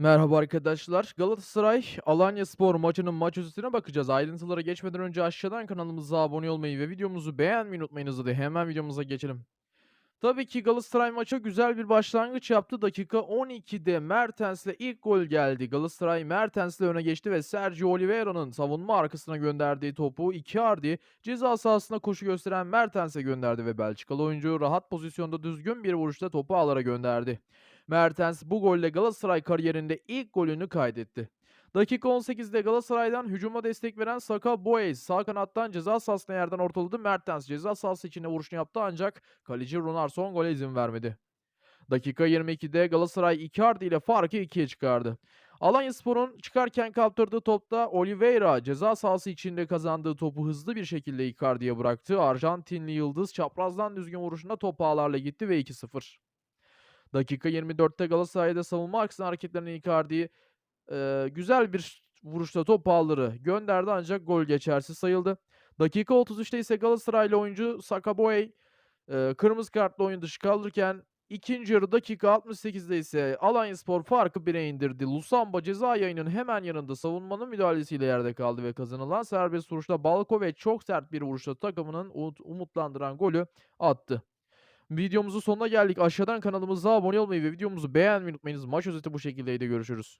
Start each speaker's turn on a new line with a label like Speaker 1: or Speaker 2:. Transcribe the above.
Speaker 1: Merhaba arkadaşlar. Galatasaray Alanyaspor maçının maç özetine bakacağız. Ayrıntılara geçmeden önce aşağıdan kanalımıza abone olmayı ve videomuzu beğenmeyi unutmayınız hadi hemen videomuza geçelim. Tabii ki Galatasaray maça güzel bir başlangıç yaptı. Dakika 12'de Mertens'le ilk gol geldi. Galatasaray Mertens'le öne geçti ve Sergio Oliveira'nın savunma arkasına gönderdiği topu Icardi ceza sahasına koşu gösteren Mertens'e gönderdi ve Belçikalı oyuncu rahat pozisyonda düzgün bir vuruşla topu ağlara gönderdi. Mertens bu golle Galatasaray kariyerinde ilk golünü kaydetti. Dakika 18'de Galatasaray'dan hücuma destek veren Saka Boey sağ kanattan ceza sahasına yerden ortaladı. Mertens ceza sahası içinde vuruşunu yaptı ancak kaleci Runarsson gole izin vermedi. Dakika 22'de Galatasaray Icardi ile farkı ikiye çıkardı. Alanyaspor'un çıkarken kaptırdığı topta Oliveira ceza sahası içinde kazandığı topu hızlı bir şekilde Icardi'ye bıraktı. Arjantinli Yıldız çaprazdan düzgün vuruşunda top ağlarla gitti ve 2-0. Dakika 24'te Galatasaray'da savunma arkasına hareketlerini Icardi eee, güzel bir vuruşla top ağları gönderdi ancak gol geçersiz sayıldı. Dakika 33'te ise Galatasaraylı oyuncu Saka Boey eee, kırmızı kartla oyun dışı kalırken ikinci yarı dakika 68'de ise Alanyaspor farkı 1'e indirdi. Lusamba ceza yayının hemen yanında savunmanın müdahalesiyle yerde kaldı ve kazanılan serbest vuruşta Balkovic çok sert bir vuruşla takımının umut- umutlandıran golü attı. Videomuzun sonuna geldik. Aşağıdan kanalımıza abone olmayı ve videomuzu beğenmeyi unutmayınız. Maç özeti bu şekildeydi. Görüşürüz.